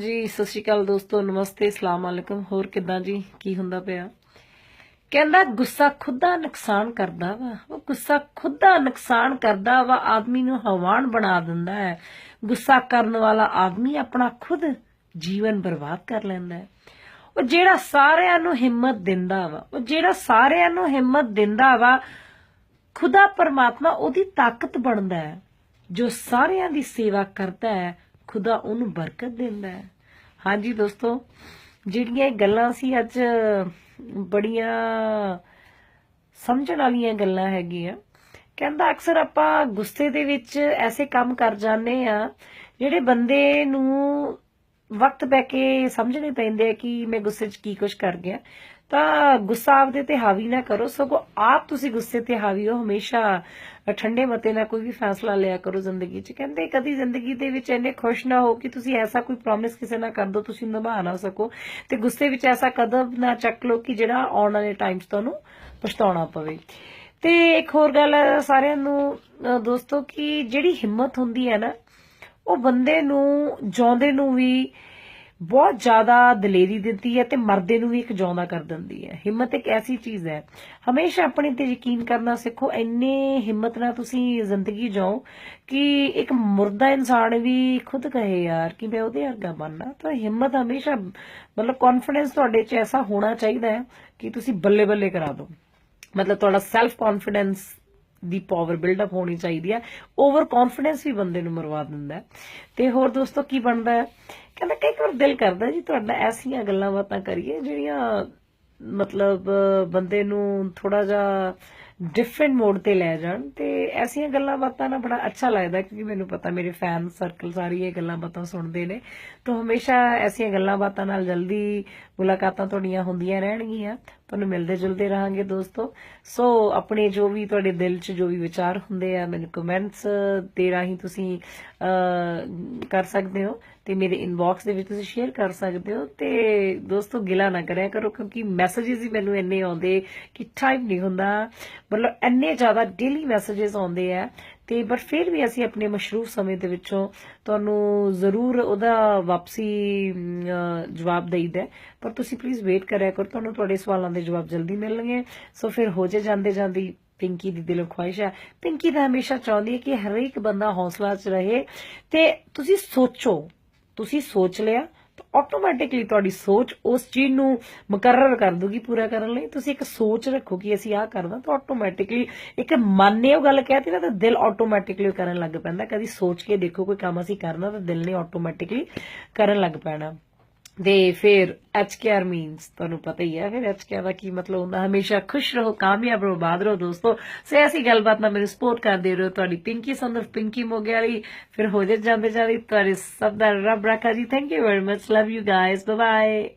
ਜੀ, ਸਤਿ ਸ਼੍ਰੀ ਅਕਾਲ ਦੋਸਤੋ, ਨਮਸਤੇ, ਅਸਲਾਮ ਅਲੈਕਮ। ਹੋਰ ਕਿੱਦਾਂ ਜੀ? ਕੀ ਹੁੰਦਾ ਪਿਆ? ਕਹਿੰਦਾ, ਗੁੱਸਾ ਖੁਦਾ ਨੁਕਸਾਨ ਕਰਦਾ ਵਾ। ਉਹ ਗੁੱਸਾ ਖੁਦ ਦਾ ਨੁਕਸਾਨ ਕਰਦਾ ਵਾ, ਆਦਮੀ ਨੂੰ ਹਵਾਨ ਬਣਾ ਦਿੰਦਾ ਹੈ। ਗੁੱਸਾ ਕਰਨ ਵਾਲਾ ਆਦਮੀ ਆਪਣਾ ਖੁਦ ਜੀਵਨ ਬਰਬਾਦ ਕਰ ਲੈਂਦਾ ਹੈ। ਉਹ ਜਿਹੜਾ ਸਾਰਿਆਂ ਨੂੰ ਹਿੰਮਤ ਦਿੰਦਾ ਵਾ, ਉਹ ਜਿਹੜਾ ਸਾਰਿਆਂ ਨੂੰ ਹਿੰਮਤ ਦਿੰਦਾ ਵਾ, ਖੁਦਾ ਪਰਮਾਤਮਾ ਉਹਦੀ ਤਾਕਤ ਬਣਦਾ ਹੈ। ਜੋ ਸਾਰਿਆਂ ਦੀ ਸੇਵਾ ਕਰਦਾ ਹੈ ਖੁਦਾ ਉਹਨੂੰ ਬਰਕਤ ਦਿੰਦਾ ਹੈ। ਹਾਂਜੀ ਦੋਸਤੋ, ਜਿਹੜੀਆਂ ਇਹ ਗੱਲਾਂ ਸੀ ਅੱਜ ਬੜੀਆਂ ਸਮਝਣ ਵਾਲੀਆਂ ਗੱਲਾਂ ਹੈਗੀਆਂ। ਕਹਿੰਦਾ ਅਕਸਰ ਆਪਾਂ ਗੁੱਸੇ ਦੇ ਵਿੱਚ ਐਸੇ ਕੰਮ ਕਰ ਜਾਂਦੇ ਆ ਜਿਹੜੇ ਬੰਦੇ ਨੂੰ ਵਕਤ ਪੈ ਕੇ ਸਮਝਣੇ ਪੈਂਦੇ ਆ ਕਿ ਮੈਂ ਗੁੱਸੇ 'ਚ ਕੀ ਕੁਝ ਕਰ ਗਿਆ। ਤਾਂ ਗੁੱਸਾ ਆਪਦੇ ਤੇ ਹਾਵੀ ਨਾ ਕਰੋ, ਸਗੋਂ ਆਪ ਤੁਸੀਂ ਗੁੱਸੇ ਤੇ ਹਾਵੀ ਹੋ, ਹਮੇਸ਼ਾ ਠੰਡੇ ਮਤੇ ਨਾਲ ਕੋਈ ਵੀ ਫੈਸਲਾ ਲਿਆ ਕਰੋ ਜ਼ਿੰਦਗੀ 'ਚ। ਕਹਿੰਦੇ ਕਦੀ ਜ਼ਿੰਦਗੀ ਦੇ ਵਿੱਚ ਇੰਨੇ ਖੁਸ਼ ਨਾ ਹੋ ਕਿ ਤੁਸੀਂ ਐਸਾ ਕੋਈ ਪ੍ਰੋਮਿਸ ਕਿਸੇ ਨਾਲ ਕਰ ਦੋ, ਤੁਸੀਂ ਨਿਭਾ ਨਾ ਸਕੋ। ਤੇ ਗੁੱਸੇ ਵਿੱਚ ਐਸਾ ਕਦਮ ਨਾ ਚੱਕ ਲਓ ਕਿ ਜਿਹੜਾ ਆਉਣ ਵਾਲੇ ਟਾਈਮ 'ਚ ਤੁਹਾਨੂੰ ਪਛਤਾਉਣਾ ਪਵੇ। ਤੇ ਇੱਕ ਹੋਰ ਗੱਲ ਹੈ ਸਾਰਿਆਂ ਨੂੰ ਦੋਸਤੋ, ਕਿ ਜਿਹੜੀ ਹਿੰਮਤ ਹੁੰਦੀ ਹੈ ਨਾ, ਉਹ ਬੰਦੇ ਨੂੰ, ਜਿਉਂਦੇ ਨੂੰ ਵੀ ਬਹੁਤ ਜ਼ਿਆਦਾ ਦਲੇਰੀ ਦਿੰਦੀ ਹੈ ਤੇ ਮਰਦੇ ਨੂੰ ਵੀ ਇੱਕ ਜਿਉਂਦਾ ਕਰ ਦਿੰਦੀ ਹੈ। ਹਿੰਮਤ ਇੱਕ ਐਸੀ ਚੀਜ਼ ਹੈ। ਹਮੇਸ਼ਾ ਆਪਣੇ ਤੇ ਯਕੀਨ ਕਰਨਾ ਸਿੱਖੋ, ਇੰਨੇ ਹਿੰਮਤ ਨਾਲ ਤੁਸੀਂ ਜ਼ਿੰਦਗੀ ਜਾਓ ਕਿ ਇੱਕ ਮੁਰਦਾ ਇਨਸਾਨ ਵੀ ਖੁਦ ਕਹੇ, ਯਾਰ, ਕਿ ਮੈਂ ਉਹਦੇ ਵਰਗਾ ਬਣਨਾ? ਤਾਂ ਹਿੰਮਤ ਹਮੇਸ਼ਾ, ਮਤਲਬ ਕੌਨਫੀਡੈਂਸ ਤੁਹਾਡੇ 'ਚ ਐਸਾ ਹੋਣਾ ਚਾਹੀਦਾ ਹੈ ਕਿ ਤੁਸੀਂ ਬੱਲੇ ਬੱਲੇ ਕਰਾ ਦਿਓ। ਮਤਲਬ ਤੁਹਾਡਾ ਸੈਲਫ ਕੌਨਫੀਡੈਂਸ ਦੀ ਪਾਵਰ ਬਿਲਡ ਅਪ ਹੋਣੀ ਚਾਹੀਦੀ ਹੈ। ਓਵਰ ਕੌਨਫੀਡੈਂਸ ਵੀ ਬੰਦੇ ਨੂੰ ਮਰਵਾ ਦਿੰਦਾ ਤੇ ਹੋਰ ਦੋਸਤੋ, ਕੀ ਬਣਦਾ ਹੈ? ਕਹਿੰਦਾ ਕਈ ਵਾਰ ਦਿਲ ਕਰਦਾ ਜੀ ਤੁਹਾਡਾ ਐਸੀਆਂ ਗੱਲਾਂ ਬਾਤਾਂ ਕਰੀਏ ਜਿਹੜੀਆਂ ਮਤਲਬ ਬੰਦੇ ਨੂੰ ਥੋੜਾ ਜਿਹਾ ਡਿਫਰੈਂਟ ਮੋਡ ਤੇ ਲੈ ਜਾਣ ਤੇ ਐਸੀਆਂ ਗੱਲਾਂ ਬਾਤਾਂ ਨਾ ਬੜਾ ਅੱਛਾ ਲੱਗਦਾ ਕਿਉਂਕਿ ਮੈਨੂੰ ਪਤਾ ਮੇਰੇ ਫੈਨ ਸਰਕਲ ਸਾਰੀ ਇਹ ਗੱਲਾਂ ਬਾਤਾਂ ਸੁਣਦੇ ਨੇ। ਤਾਂ ਹਮੇਸ਼ਾ ਐਸੀਆਂ ਗੱਲਾਂ ਬਾਤਾਂ ਨਾਲ ਜਲਦੀ ਮੁਲਾਕਾਤਾਂ ਤੁਹਾਡੀਆਂ ਹੁੰਦੀਆਂ ਰਹਿਣਗੀਆਂ। ਤੁਹਾਨੂੰ ਮਿਲਦੇ ਜੁਲਦੇ ਰਹਾਂਗੇ ਦੋਸਤੋ। ਸੋ ਆਪਣੇ ਜੋ ਵੀ ਤੁਹਾਡੇ ਦਿਲ 'ਚ ਜੋ ਵੀ ਵਿਚਾਰ ਹੁੰਦੇ ਆ, ਮੈਨੂੰ ਕਮੈਂਟਸ ਦੇ ਰਾਹੀਂ ਤੁਸੀਂ ਕਰ ਸਕਦੇ ਹੋ ਤੇ ਮੇਰੇ ਇਨਬਾਕਸ ਦੇ ਵਿੱਚ ਤੁਸੀਂ ਸ਼ੇਅਰ ਕਰ ਸਕਦੇ ਹੋ ਤੇ ਦੋਸਤੋ ਗਿਲਾ ਨਾ ਕਰਿਆ ਕਰੋ ਕਿਉਂਕਿ ਮੈਸੇजेस ਹੀ ਮੈਨੂੰ ਇੰਨੇ ਆਉਂਦੇ ਕਿ ਟਾਈਮ ਨਹੀਂ ਹੁੰਦਾ। ਮਤਲਬ ਇੰਨੇ ਜ਼ਿਆਦਾ ਡੇਲੀ ਮੈਸੇजेस ਆਉਂਦੇ ਆ ਤੇ ਬਟ ਫਿਰ ਵੀ ਅਸੀਂ ਆਪਣੇ ਮਸ਼ਰੂਫ ਸਮੇਂ ਦੇ ਵਿੱਚੋਂ ਤੁਹਾਨੂੰ ਜ਼ਰੂਰ ਉਹਦਾ ਵਾਪਸੀ ਜਵਾਬ ਦੇਈਦਾ ਪਰ ਤੁਸੀਂ ਪਲੀਜ਼ ਵੇਟ ਕਰਿਆ ਕਰੋ, ਤੁਹਾਨੂੰ ਤੁਹਾਡੇ ਸਵਾਲਾਂ ਦੇ ਜਵਾਬ ਜਲਦੀ ਮਿਲਣਗੇ। ਸੋ ਫਿਰ ਹੋ ਜੇ ਜਾਂਦੇ ਜਾਂਦੀ ਪਿੰਕੀ ਦੀ ਦਿਲੋਂ ਖੁਆਇਸ਼ ਹੈ। ਪਿੰਕੀ ਦਾ ਹਮੇਸ਼ਾ ਚਾਹੁੰਦੀ ਹੈ ਕਿ ਹਰੇਕ ਬੰਦਾ ਹੌਸਲਾ 'ਚ ਰਹੇ। ਤੇ ਤੁਸੀਂ ਸੋਚੋ, ਤੁਸੀਂ ਸੋਚ ਲਿਆ ਆਟੋਮੈਟਿਕਲੀ ਤੁਹਾਡੀ ਸੋਚ ਉਸ ਚੀਜ਼ ਨੂੰ ਮੁਕਰਰ ਕਰ ਦੂਗੀ ਪੂਰਾ ਕਰਨ ਲਈ। ਤੁਸੀਂ ਇੱਕ ਸੋਚ ਰੱਖੋ ਕਿ ਅਸੀਂ ਆਹ ਕਰਨਾ, ਤਾਂ ਆਟੋਮੈਟਿਕਲੀ ਇੱਕ ਮਨ ਨੇ ਉਹ ਗੱਲ ਕਹਿਤੀ ਨਾ, ਤਾਂ ਦਿਲ ਆਟੋਮੈਟਿਕਲੀ ਕਰਨ ਲੱਗ ਪੈਂਦਾ। ਕਦੀ ਸੋਚ ਕੇ ਦੇਖੋ, ਕੋਈ ਕੰਮ ਅਸੀਂ ਕਰਨਾ ਤਾਂ ਦਿਲ ਨੇ ਆਟੋਮੈਟਿਕਲੀ ਕਰਨ ਲੱਗ ਪੈਣਾ। ਦੇ ਫਿਰ ਐਚਕੇਆਰ ਮੀਨਸ ਤੁਹਾਨੂੰ ਪਤਾ ਹੀ ਹੈ, ਫਿਰ ਐਚਕੇਆਰ ਦਾ ਕੀ ਮਤਲਬ ਹੁੰਦਾ? ਹਮੇਸ਼ਾ ਖੁਸ਼ ਰਹੋ, ਕਾਮਯਾਬ ਰਹੋ, ਬਾਦ ਰਹੋ ਦੋਸਤੋ। ਸੇ ਐਸੀ ਗੱਲਬਾਤ, ਨਾਲ ਮੈਨੂੰ ਸਪੋਰਟ ਕਰਦੇ ਰਹੋ। ਤੁਹਾਡੀ ਪਿੰਕੀ ਸੰਦਰ, ਪਿੰਕੀ ਮੋਗਿਆਲੀ, ਫਿਰ ਹੋ ਜੇ ਜਾਂਦੇ ਜਾਂਦੇ, ਤੁਹਾਡੇ ਸਭ ਦਾ ਰੱਬ ਰੱਖਾ ਜੀ। Thank you very much love you guys bye bye